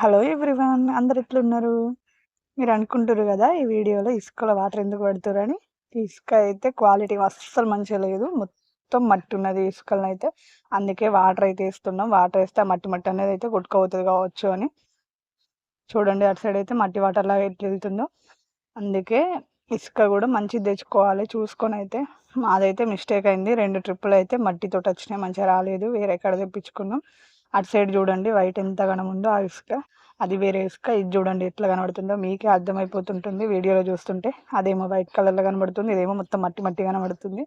Hello everyone అందరు ఎట్లున్నారు? మీరు అనుకుంటారు కదా ఈ వీడియోలో ఇసుకలో వాటర్ ఎందుకు పడుతురని ఇసుక అయితే క్వాలిటీ అస్సలు మంచిగా లేదు. మొత్తం మట్టి ఉన్నది ఇసుకలను అయితే. అందుకే వాటర్ అయితే వేస్తున్నాం. వాటర్ వేస్తే మట్టి మట్టి అనేది అయితే కొట్టుకోవుతుంది కావచ్చు అని. చూడండి అటు సైడ్ అయితే మట్టి వాటర్ లాగా ఎట్లా వెళ్తుందో. అందుకే ఇసుక కూడా మంచిది తెచ్చుకోవాలి. చూసుకొని అయితే మాదైతే మిస్టేక్ అయింది. రెండు ట్రిప్పులు అయితే మట్టితో వచ్చినాయి. మంచిగా రాలేదు. వేరే ఎక్కడ తెప్పించుకున్నాం. అటు సైడ్ చూడండి వైట్ ఎంత కనముందో ఉందో ఆ ఇసుక. అది వేరే ఇసుక ఇది చూడండి ఎట్లా కనబడుతుందో. మీకే అర్థమైపోతుంటుంది వీడియోలో చూస్తుంటే. అదేమో వైట్ కలర్లో కనబడుతుంది ఇదేమో మొత్తం మట్టి మట్టి కనబడుతుంది.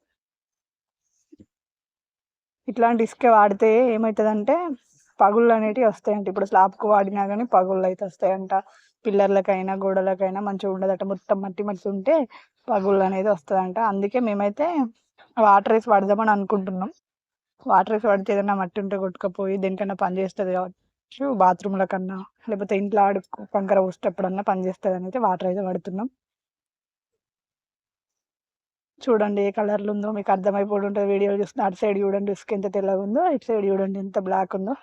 ఇట్లాంటి ఇసుక వాడితే ఏమవుతుందంటే పగుళ్ళు అనేటివి వస్తాయంట. ఇప్పుడు స్లాబ్కు వాడినా కానీ పగుళ్ళు అయితే వస్తాయంట. పిల్లర్లకైనా గోడలకైనా మంచిగా ఉండదట. మొత్తం మట్టి మట్టి ఉంటే పగుళ్ళు అనేది వస్తుందంట. అందుకే మేమైతే వాటర్ వేసి వాడదామని అనుకుంటున్నాం. వాటర్ పడితే ఏదైనా మట్టి ఉంటే కొట్టుకపోయి దేనికన్నా పని చేస్తుంది కావచ్చు బాత్రూమ్ల కన్నా లేకపోతే ఇంట్లో ఆడు కంకర పోసేటప్పుడన్నా పని చేస్తుంది అని అయితే వాటర్ అయితే పడుతున్నాం చూడండి ఏ కలర్లు ఉందో మీకు అర్థమైపోయి ఉంటుంది వీడియో చూస్తే. అటు సైడ్ చూడండి ఇసుక ఎంత తెల్లగా ఉందో ఇటు సైడ్ చూడండి ఎంత బ్లాక్ ఉందో.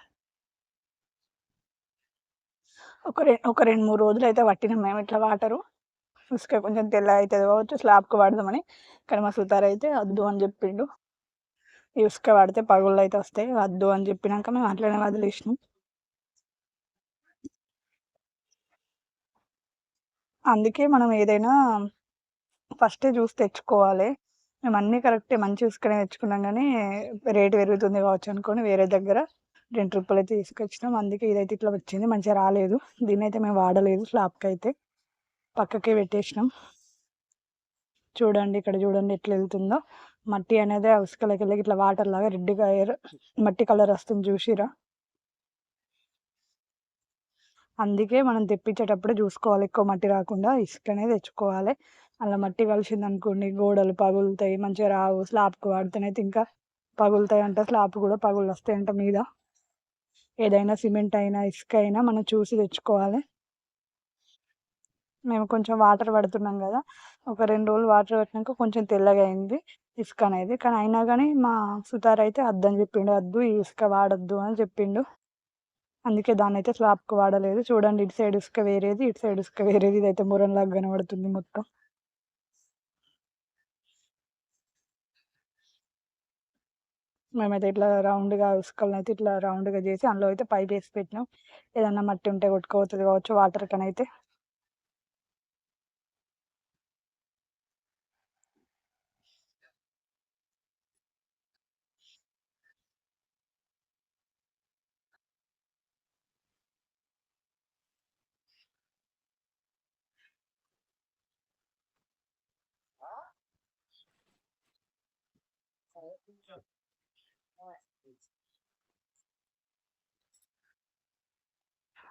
ఒక రెండు ఒక రెండు మూడు రోజులు అయితే పట్టినాం మేము ఇట్లా వాటరు. ఇసుక కొంచెం తెల్ల అవుతుంది కావచ్చు స్లాబ్కి వాడదామని. కానీ మా సుతార్ అయితే వద్దు అని చెప్పిండు. ఇసుక పడితే పగుళ్ళు అయితే వస్తాయి. వద్దు అని చెప్పినాక మేము అట్లనే వదిలేసినాం. అందుకే మనం ఏదైనా ఫస్టే చూసి తెచ్చుకోవాలి. మేము అన్నీ కరెక్టే మంచి ఇసుకనే తెచ్చుకున్నాం కానీ రేటు పెరుగుతుంది కావచ్చు అనుకొని వేరే దగ్గర రెండు ట్రిప్పులు అయితే తీసుకొచ్చినాం. అందుకే ఇదైతే ఇట్లా వచ్చింది. మంచిగా రాలేదు. దీన్ని అయితే మేము వాడలేదు స్లాబ్కి అయితే. పక్కకే పెట్టేసినాం. చూడండి ఇక్కడ చూడండి ఎట్లా వెళ్తుందో. మట్టి అనేది ఆ ఉసుకలకి వెళ్ళి ఇట్లా వాటర్ లాగా రెడ్గా మట్టి కలర్ వస్తుంది చూసిరా? అందుకే మనం తెప్పించేటప్పుడు చూసుకోవాలి. ఎక్కువ మట్టి రాకుండా ఇసుకనే తెచ్చుకోవాలి. అలా మట్టి కలిసింది అనుకోండి గోడలు పగులుతాయి మంచిగా రావు స్లాబ్కి వాడితేనైతే ఇంకా పగులుతాయి అంట స్లాబ్ కూడా పగులు వస్తాయంట మీద. ఏదైనా సిమెంట్ అయినా ఇసుక అయినా మనం చూసి తెచ్చుకోవాలి. మేము కొంచెం వాటర్ పడుతున్నాం కదా ఒక రెండు రోజులు వాటర్ పట్టినాక కొంచెం తెల్లగా అయింది. ఇసుక అనేది. కానీ అయినా కానీ మా సుతార్ అయితే అద్దని చెప్పిండు వద్దు ఈ ఇసుక వాడద్దు అని చెప్పిండు. అందుకే దాన్ని అయితే స్లాబ్కి వాడలేదు. చూడండి ఇటు సైడ్ ఇసుక వేరేది ఇటు సైడ్ ఇసుక వేరేది. ఇదైతే మురంలాగా కనబడుతుంది మొత్తం. మేమైతే ఇట్లా రౌండ్గా ఉసుకలను అయితే ఇట్లా రౌండ్గా చేసి అందులో అయితే పైప్ వేసి పెట్టినాం. ఏదన్నా మట్టి ఉంటే కొట్టుకోవచ్చు కావచ్చు వాటర్ కనైతే.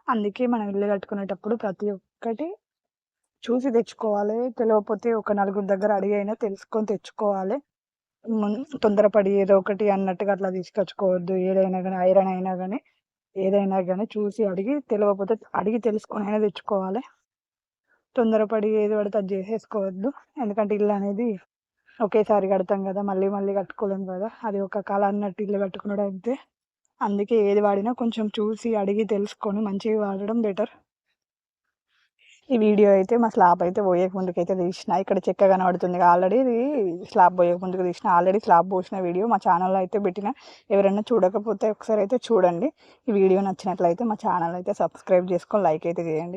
అందుకే మనం ఇల్లు కట్టుకునేటప్పుడు ప్రతి ఒక్కటి చూసి తెచ్చుకోవాలి. తెలియకపోతే ఒక నలుగురు దగ్గర అడిగి అయినా తెలుసుకొని తెచ్చుకోవాలి. తొందరపడి ఏదో ఒకటి అన్నట్టుగా అట్లా తీసుకొచ్చుకోవద్దు. ఏదైనా కానీ ఐరన్ అయినా కానీ ఏదైనా కానీ చూసి అడిగి తెలియకపోతే అడిగి తెలుసుకొని అయినా తెచ్చుకోవాలి. తొందరపడి ఏది పడితే అది చేసేసుకోవద్దు. ఎందుకంటే ఇల్లు అనేది ఒకేసారి కడతాం కదా మళ్ళీ మళ్ళీ కట్టుకోలేం కదా అది ఒక కళ అన్నట్టు ఇల్లు కట్టుకున్నాడు అయితే అందుకే ఏది వాడినా కొంచెం చూసి అడిగి తెలుసుకొని మంచిగా వాడడం బెటర్. ఈ వీడియో అయితే మా స్లాబ్ అయితే పోయే ముందుకు అయితే తీసిన. ఇక్కడ చెక్క కనబడుతుంది. ఆల్రెడీ ఇది స్లాబ్ పోయే ముందుకు తీసిన. ఆల్రెడీ స్లాబ్ పోసిన వీడియో మా ఛానల్లో అయితే పెట్టిన. ఎవరైనా చూడకపోతే ఒకసారి అయితే చూడండి. ఈ వీడియో నచ్చినట్లయితే మా ఛానల్ అయితే సబ్స్క్రైబ్ చేసుకొని లైక్ అయితే చేయండి.